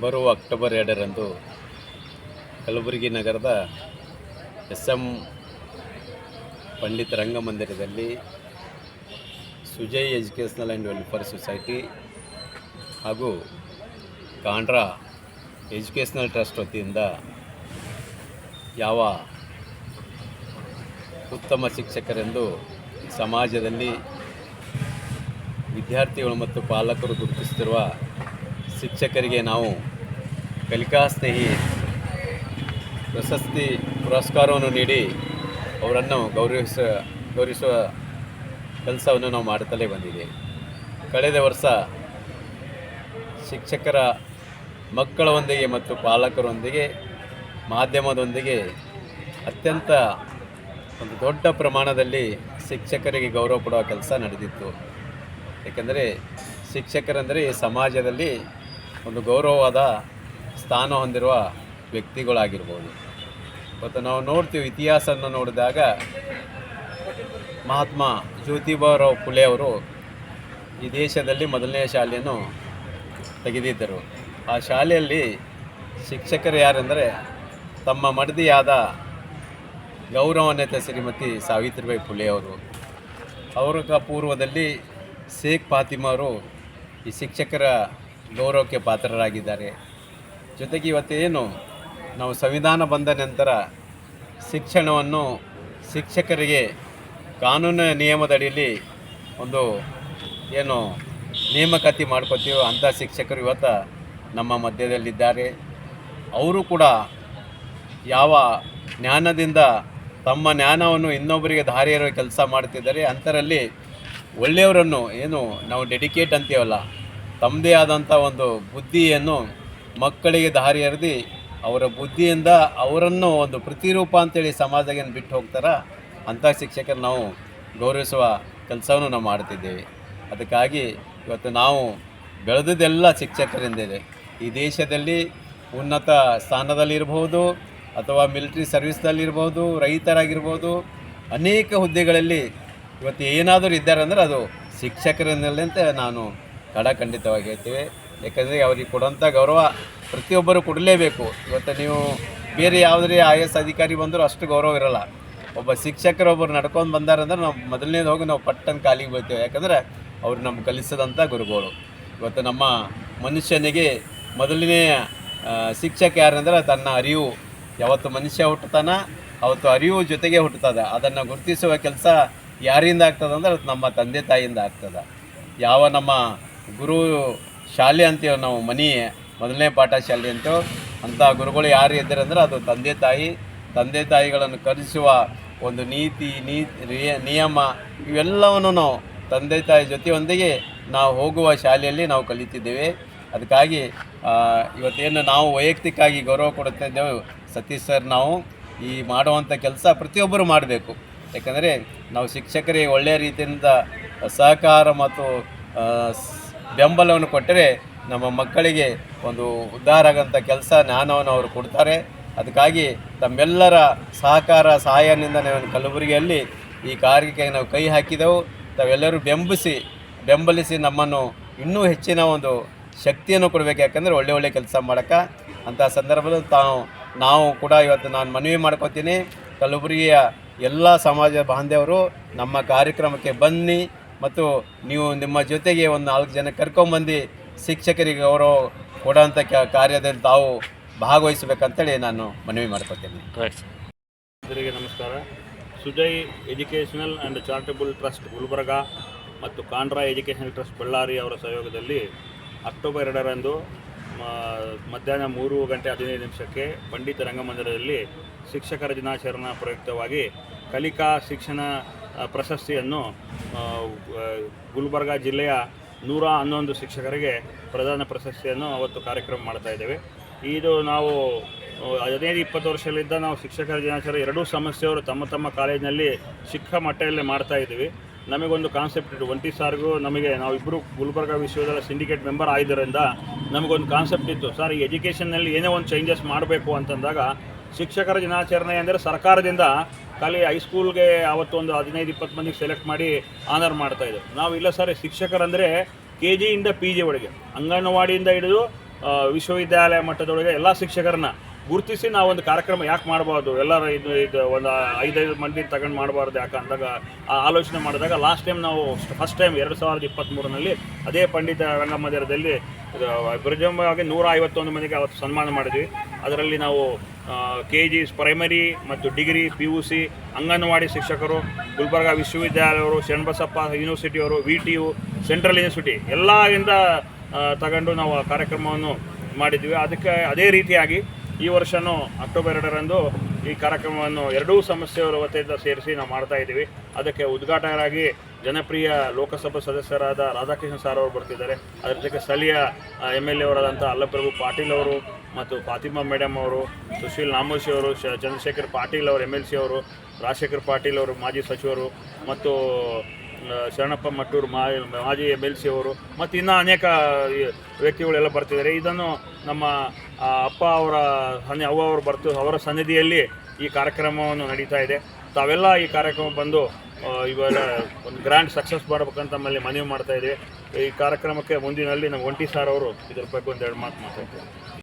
ಬರುವ ಅಕ್ಟೋಬರ್ ಎರಡರಂದು ಕಲಬುರಗಿ ನಗರದ ಎಸ್ ಎಂ ಪಂಡಿತ ರಂಗಮಂದಿರದಲ್ಲಿ Sujay educational and welfare society ಹಾಗೂ ಕಾಂಡ್ರಾ ಎಜುಕೇಷನಲ್ ಟ್ರಸ್ಟ್ ವತಿಯಿಂದ ಯಾವ ಉತ್ತಮ ಶಿಕ್ಷಕರೆಂದು ಸಮಾಜದಲ್ಲಿ ವಿದ್ಯಾರ್ಥಿಗಳು ಮತ್ತು ಪಾಲಕರು ಗುರುತಿಸುತ್ತಿರುವ ಶಿಕ್ಷಕರಿಗೆ ನಾವು ಕಲಿಕಾ ಸ್ನೇಹಿ ಪ್ರಶಸ್ತಿ ಪುರಸ್ಕಾರವನ್ನು ನೀಡಿ ಅವರನ್ನು ಗೌರವಿಸ, ಗೌರವಿಸುವ ಕೆಲಸವನ್ನು ನಾವು ಮಾಡುತ್ತಲೇ ಬಂದಿದೆ. ಕಳೆದ ವರ್ಷ ಶಿಕ್ಷಕರ ಮಕ್ಕಳೊಂದಿಗೆ ಮತ್ತು ಪಾಲಕರೊಂದಿಗೆ ಮಾಧ್ಯಮದೊಂದಿಗೆ ಅತ್ಯಂತ ಒಂದು ದೊಡ್ಡ ಪ್ರಮಾಣದಲ್ಲಿ ಶಿಕ್ಷಕರಿಗೆ ಗೌರವ ಕೊಡುವ ಕೆಲಸ ನಡೆದಿತ್ತು. ಏಕೆಂದರೆ ಶಿಕ್ಷಕರೆಂದರೆ ಸಮಾಜದಲ್ಲಿ ಒಂದು ಗೌರವವಾದ ಸ್ಥಾನ ಹೊಂದಿರುವ ವ್ಯಕ್ತಿಗಳಾಗಿರ್ಬೋದು. ಮತ್ತು ನಾವು ನೋಡ್ತೀವಿ ಇತಿಹಾಸವನ್ನು ನೋಡಿದಾಗ ಮಹಾತ್ಮ ಜ್ಯೋತಿಬಾರಾವ್ ಫುಲೆ ಅವರು ಈ ದೇಶದಲ್ಲಿ ಮೊದಲನೇ ಶಾಲೆಯನ್ನು ತೆಗೆದಿದ್ದರು. ಆ ಶಾಲೆಯಲ್ಲಿ ಶಿಕ್ಷಕರು ಯಾರೆಂದರೆ ತಮ್ಮ ಮಡದಿಯಾದ ಗೌರವಾನ್ವಿತ ಶ್ರೀಮತಿ ಸಾವಿತ್ರಿಬಾಯಿ ಫುಲೆ ಅವರು. ಅವರ ಪೂರ್ವದಲ್ಲಿ ಶೇಖ್ ಫಾತಿಮಾ ಅವರು ಈ ಶಿಕ್ಷಕರ ಗೌರವಕ್ಕೆ ಪಾತ್ರರಾಗಿದ್ದಾರೆ. ಜೊತೆಗೆ ಇವತ್ತೇನು ನಾವು ಸಂವಿಧಾನ ಬಂದ ನಂತರ ಶಿಕ್ಷಣವನ್ನು ಶಿಕ್ಷಕರಿಗೆ ಕಾನೂನು ನಿಯಮದಡಿಯಲ್ಲಿ ಒಂದು ಏನು ನೇಮಕಾತಿ ಮಾಡ್ಕೋತೀವೋ ಅಂಥ ಶಿಕ್ಷಕರು ಇವತ್ತು ನಮ್ಮ ಮಧ್ಯದಲ್ಲಿದ್ದಾರೆ. ಅವರು ಕೂಡ ಯಾವ ಜ್ಞಾನದಿಂದ ತಮ್ಮ ಜ್ಞಾನವನ್ನು ಇನ್ನೊಬ್ಬರಿಗೆ ದಾರಿ ಕೆಲಸ ಮಾಡ್ತಿದ್ದಾರೆ. ಅಂಥರಲ್ಲಿ ಒಳ್ಳೆಯವರನ್ನು ಏನು ನಾವು ಡೆಡಿಕೇಟ್ ಅಂತೀವಲ್ಲ, ತಮ್ಮದೇ ಆದಂಥ ಒಂದು ಬುದ್ಧಿಯನ್ನು ಮಕ್ಕಳಿಗೆ ದಾರಿ ಎರೆದು ಅವರ ಬುದ್ಧಿಯಿಂದ ಅವರನ್ನು ಒಂದು ಪ್ರತಿರೂಪ ಅಂತೇಳಿ ಸಮಾಜಕ್ಕೆ ಬಿಟ್ಟು ಹೋಗ್ತಾರ? ಅಂಥ ಶಿಕ್ಷಕರು ನಾವು ಗೌರವಿಸುವ ಕೆಲಸವನ್ನು ನಾವು ಮಾಡ್ತಿದ್ದೇವೆ. ಅದಕ್ಕಾಗಿ ಇವತ್ತು ನಾವು ಬೆಳೆದದೆಲ್ಲ ಶಿಕ್ಷಕರಿಂದಿದೆ. ಈ ದೇಶದಲ್ಲಿ ಉನ್ನತ ಸ್ಥಾನದಲ್ಲಿರ್ಬೋದು ಅಥವಾ ಮಿಲಿಟ್ರಿ ಸರ್ವಿಸ್ನಲ್ಲಿರ್ಬೋದು ರೈತರಾಗಿರ್ಬೋದು, ಅನೇಕ ಹುದ್ದೆಗಳಲ್ಲಿ ಇವತ್ತು ಏನಾದರೂ ಇದ್ದಾರೆ ಅಂದರೆ ಅದು ಶಿಕ್ಷಕರಿಂದಲೇ ಅಂತ ನಾನು ಖಡಖಂಡಿತವಾಗಿ ಹೇಳ್ತೇವೆ. ಯಾಕಂದರೆ ಅವ್ರಿಗೆ ಕೊಡೋಂಥ ಗೌರವ ಪ್ರತಿಯೊಬ್ಬರು ಕೊಡಲೇಬೇಕು. ಇವತ್ತು ನೀವು ಬೇರೆ ಯಾವುದೇ ಐ ಎಸ್ ಅಧಿಕಾರಿ ಬಂದರೂ ಅಷ್ಟು ಗೌರವ ಇರಲ್ಲ. ಒಬ್ಬ ಶಿಕ್ಷಕರೊಬ್ಬರು ನಡ್ಕೊಂಡು ಬಂದಾರಂದ್ರೆ ನಾವು ಮೊದಲನೇದು ಹೋಗಿ ನಾವು ಪಟ್ಟನ ಕಾಲಿಗೆ ಬೀಳ್ತೇವೆ. ಯಾಕಂದರೆ ಅವ್ರು ನಮ್ಗೆ ಕಲಿಸಿದಂಥ ಗುರುಗಳು. ಇವತ್ತು ನಮ್ಮ ಮನುಷ್ಯನಿಗೆ ಮೊದಲನೇ ಶಿಕ್ಷಕ ಯಾರಂದ್ರೆ ತನ್ನ ಅರಿವು. ಯಾವತ್ತು ಮನುಷ್ಯ ಹುಟ್ಟುತ್ತಾನ ಅವತ್ತು ಅರಿವು ಜೊತೆಗೆ ಹುಟ್ಟುತ್ತದೆ. ಅದನ್ನು ಗುರುತಿಸುವ ಕೆಲಸ ಯಾರಿಂದ ಆಗ್ತದೆ ಅಂದ್ರೆ ಅದು ನಮ್ಮ ತಂದೆ ತಾಯಿಯಿಂದ ಆಗ್ತದೆ. ಯಾವ ನಮ್ಮ ಗುರು ಶಾಲೆ ಅಂತೀವಿ ನಾವು, ಮನಿ ಮೊದಲನೇ ಪಾಠ ಶಾಲೆ ಅಂತೇವೆ. ಅಂಥ ಗುರುಗಳು ಯಾರು ಇದ್ದಾರೆ ಅಂದ್ರೆ ಅದು ತಂದೆ ತಾಯಿ, ತಂದೆ ತಾಯಿಗಳನ್ನು ಕರೆಸುವ ಒಂದು ನೀತಿ ನಿಯಮ, ಇವೆಲ್ಲವನ್ನು ನಾವು ತಂದೆ ತಾಯಿ ಜೊತೆಯೊಂದಿಗೆ ನಾವು ಹೋಗುವ ಶಾಲೆಯಲ್ಲಿ ನಾವು ಕಲಿತಿದ್ದೇವೆ. ಅದಕ್ಕಾಗಿ ಇವತ್ತೇನು ನಾವು ವೈಯಕ್ತಿಕವಾಗಿ ಗೌರವ ಕೊಡುತ್ತಾ ಇದ್ದೇವೆ, ಸತೀಶ್ ಸರ್ ನಾವು ಈ ಮಾಡುವಂಥ ಕೆಲಸ ಪ್ರತಿಯೊಬ್ಬರು ಮಾಡಬೇಕು. ಯಾಕಂದರೆ ನಾವು ಶಿಕ್ಷಕರಿಗೆ ಒಳ್ಳೆಯ ರೀತಿಯಿಂದ ಸಹಕಾರ ಮತ್ತು ಬೆಂಬಲವನ್ನು ಕೊಟ್ಟರೆ ನಮ್ಮ ಮಕ್ಕಳಿಗೆ ಒಂದು ಉದ್ಧಾರ ಆಗೋಂಥ ಕೆಲಸ ಜ್ಞಾನವನ್ನು ಅವರು ಕೊಡ್ತಾರೆ. ಅದಕ್ಕಾಗಿ ತಮ್ಮೆಲ್ಲರ ಸಹಕಾರ ಸಹಾಯದಿಂದ ನಾವು ಕಲಬುರಗಿಯಲ್ಲಿ ಈ ಕಾರ್ಯಕ್ಕೆ ನಾವು ಕೈ ಹಾಕಿದೆವು. ತಾವೆಲ್ಲರೂ ಬೆಂಬಲಿಸಿ ಬೆಂಬಲಿಸಿ ನಮ್ಮನ್ನು ಇನ್ನೂ ಹೆಚ್ಚಿನ ಒಂದು ಶಕ್ತಿಯನ್ನು ಕೊಡಬೇಕು. ಯಾಕಂದರೆ ಒಳ್ಳೆ ಒಳ್ಳೆ ಕೆಲಸ ಮಾಡೋಕ್ಕೆ ಅಂಥ ಸಂದರ್ಭದಲ್ಲಿ ತಾವು, ನಾವು ಕೂಡ ಇವತ್ತು ನಾನು ಮನವಿ ಮಾಡ್ಕೋತೀನಿ. ಕಲಬುರಗಿಯ ಎಲ್ಲ ಸಮಾಜ ಬಾಂಧವರು ನಮ್ಮ ಕಾರ್ಯಕ್ರಮಕ್ಕೆ ಬನ್ನಿ. ಮತ್ತು ನೀವು ನಿಮ್ಮ ಜೊತೆಗೆ ಒಂದು ನಾಲ್ಕು ಜನ ಕರ್ಕೊಂಬಂದು ಶಿಕ್ಷಕರಿಗೆ ಅವರು ಕೊಡೋಂಥ ಕ- ಕಾರ್ಯದಲ್ಲಿ ತಾವು ಭಾಗವಹಿಸಬೇಕಂತೇಳಿ ನಾನು ಮನವಿ ಮಾಡ್ಕೋತೀನಿ ಎಲ್ಲರಿಗೆ ನಮಸ್ಕಾರ. Sujay educational and charitable trust Gulbarga ಮತ್ತು ಕಾಂಡ್ರಾ ಎಜುಕೇಷನಲ್ ಟ್ರಸ್ಟ್ ಬಳ್ಳಾರಿ ಅವರ ಸಹಯೋಗದಲ್ಲಿ ಅಕ್ಟೋಬರ್ ಎರಡರಂದು ಮ- ಮಧ್ಯಾಹ್ನ ಮೂರು ಗಂಟೆ ಹದಿನೈದು ನಿಮಿಷಕ್ಕೆ ಪಂಡಿತ ರಂಗಮಂದಿರದಲ್ಲಿ ಶಿಕ್ಷಕರ ದಿನಾಚರಣಾ ಪ್ರಯುಕ್ತವಾಗಿ ಕಲಿಕಾ ಶಿಕ್ಷಣ ಪ್ರಶಸ್ತಿಯನ್ನು ಗುಲ್ಬರ್ಗ ಜಿಲ್ಲೆಯ ನೂರ ಹನ್ನೊಂದು ಶಿಕ್ಷಕರಿಗೆ ಪ್ರಧಾನ ಪ್ರಶಸ್ತಿಯನ್ನು ಅವತ್ತು ಕಾರ್ಯಕ್ರಮ ಮಾಡ್ತಾ ಇದ್ದೇವೆ. ಇದು ನಾವು ಹದಿನೈದು, ಇಪ್ಪತ್ತು ವರ್ಷಗಳಿಂದ ನಾವು ಶಿಕ್ಷಕರ ದಿನಾಚರಣೆ, ಎರಡೂ ಸಮಸ್ಯೆಯವರು ತಮ್ಮ ತಮ್ಮ ಕಾಲೇಜಿನಲ್ಲಿ ಚಿಕ್ಕ ಮಟ್ಟದಲ್ಲಿ ಮಾಡ್ತಾ ಇದ್ದೀವಿ. ನಮಗೊಂದು ಕಾನ್ಸೆಪ್ಟ್ ಇತ್ತು ಒಂಟಿ ಸಾರ್ಗೂ ನಮಗೆ ನಾವಿಬ್ಬರು ಗುಲ್ಬರ್ಗ ವಿಶ್ವವಿದ್ಯಾಲಯ ಸಿಂಡಿಕೇಟ್ ಮೆಂಬರ್ ಆಗಿದ್ದರಿಂದ ನಮಗೊಂದು ಕಾನ್ಸೆಪ್ಟ್ ಇತ್ತು. ಸರ್, ಈ ಎಜುಕೇಷನ್ನಲ್ಲಿ ಏನೇ ಒಂದು ಚೇಂಜಸ್ ಮಾಡಬೇಕು ಅಂತಂದಾಗ, ಶಿಕ್ಷಕರ ದಿನಾಚರಣೆ ಅಂದರೆ ಸರ್ಕಾರದಿಂದ ಖಾಲಿ ಹೈಸ್ಕೂಲ್ಗೆ ಅವತ್ತು ಒಂದು ಹದಿನೈದು, ಇಪ್ಪತ್ತು ಮಂದಿಗೆ ಸೆಲೆಕ್ಟ್ ಮಾಡಿ ಆನರ್ ಮಾಡ್ತಾ ಇದ್ದೆವು ನಾವು ಇಲ್ಲ ಸರ್ ಶಿಕ್ಷಕರಂದರೆ ಕೆ ಜಿಯಿಂದ ಪಿ ಜಿ ಒಳಗೆ, ಅಂಗನವಾಡಿಯಿಂದ ಹಿಡಿದು ವಿಶ್ವವಿದ್ಯಾಲಯ ಮಟ್ಟದೊಳಗೆ ಎಲ್ಲ ಶಿಕ್ಷಕರನ್ನ ಗುರುತಿಸಿ ನಾವು ಒಂದು ಕಾರ್ಯಕ್ರಮ ಯಾಕೆ ಮಾಡಬಾರ್ದು? ಎಲ್ಲರ ಇದು ಇದು ಒಂದು ಐದೈದು ಮಂದಿ ತಗೊಂಡು ಮಾಡಬಾರ್ದು ಯಾಕೆ? ಅಂದಾಗ ಆ ಆಲೋಚನೆ ಮಾಡಿದಾಗ ಲಾಸ್ಟ್ ಟೈಮ್ ನಾವು ಫಸ್ಟ್ ಟೈಮ್ ಎರಡು ಸಾವಿರದ ಇಪ್ಪತ್ತ್ಮೂರರಲ್ಲಿ ಅದೇ ಪಂಡಿತ ರಂಗಮಂದಿರದಲ್ಲಿ ಪ್ರಥಮವಾಗಿ ನೂರ ಐವತ್ತೊಂದು ಮಂದಿಗೆ ಅವತ್ತು ಸನ್ಮಾನ ಮಾಡಿದ್ವಿ. ಅದರಲ್ಲಿ ನಾವು ಕೆ ಜಿ ಪ್ರೈಮರಿ ಮತ್ತು degree P U C anganwadi ಶಿಕ್ಷಕರು, ಗುಲ್ಬರ್ಗಾ ವಿಶ್ವವಿದ್ಯಾಲಯವರು Sharanabasappa ಯೂನಿವರ್ಸಿಟಿಯವರು V T U central university ಎಲ್ಲರಿಂದ ತಗೊಂಡು ನಾವು ಆ ಕಾರ್ಯಕ್ರಮವನ್ನು ಮಾಡಿದ್ವಿ. ಅದಕ್ಕೆ ಅದೇ ರೀತಿಯಾಗಿ ಈ ವರ್ಷವೂ ಅಕ್ಟೋಬರ್ ಎರಡರಂದು ಈ ಕಾರ್ಯಕ್ರಮವನ್ನು ಎರಡೂ ಸಂಸ್ಥೆಯವರ ವತಿಯಿಂದ ಸೇರಿಸಿ ನಾವು ಮಾಡ್ತಾ ಇದ್ದೀವಿ. ಅದಕ್ಕೆ ಉದ್ಘಾಟಕರಾಗಿ ಜನಪ್ರಿಯ ಲೋಕಸಭಾ ಸದಸ್ಯರಾದ ರಾಧಾಕೃಷ್ಣ ಸಾರ್ ಅವರು ಬರ್ತಿದ್ದಾರೆ. ಅದರ ಜೊತೆಗೆ ಸ್ಥಳೀಯ ಎಂ ಎಲ್ ಎ ಅವರಾದಂಥ ಅಲ್ಲಪ್ರಭು ಪಾಟೀಲ್ ಅವರು ಮತ್ತು ಫಾತಿಮಾ ಮೇಡಮ್ ಅವರು, ಸುಶೀಲ್ ನಾಮೋಶಿ ಅವರು, ಶ, ಚಂದ್ರಶೇಖರ್ ಪಾಟೀಲ್ ಅವರು ಎಂ ಎಲ್ ಸಿ ಅವರು, ರಾಜಶೇಖರ್ ಪಾಟೀಲ್ ಅವರು, ಮಾಜಿ ಸಚಿವರು ಮತ್ತು ಶರಣಪ್ಪ ಮಟ್ಟೂರು ಮಾಜಿ ಎಂ ಎಲ್ ಸಿ ಅವರು ಮತ್ತು ಇನ್ನೂ ಅನೇಕ ವ್ಯಕ್ತಿಗಳೆಲ್ಲ ಬರ್ತಿದ್ದಾರೆ. ಇದನ್ನು ನಮ್ಮ ಅಪ್ಪ ಅವರ ಸನ್ನಿ, ಅವ್ವ ಅವರು ಬರ್ತು ಅವರ ಸನ್ನಿಧಿಯಲ್ಲಿ ಈ ಕಾರ್ಯಕ್ರಮವನ್ನು ನಡೀತಾ ಇದೆ. ತಾವೆಲ್ಲ ಈ ಕಾರ್ಯಕ್ರಮ ಬಂದು ಇವಾಗ ಒಂದು ಗ್ರ್ಯಾಂಡ್ ಸಕ್ಸಸ್ ಮಾಡಬೇಕಂತ ನಮ್ಮಲ್ಲಿ ಮನವಿ ಮಾಡ್ತಾ ಇದ್ದೀವಿ. ಈ ಕಾರ್ಯಕ್ರಮಕ್ಕೆ ಮುಂದಿನಲ್ಲಿ ನಮ್ಮ ಒಂಟಿ ಸಾರ್ ಅವರು ಇದ್ರ ಬಗ್ಗೆ ಒಂದೆರಡು ಮಾತು ಮಾತಾಡ್ತಾರೆ.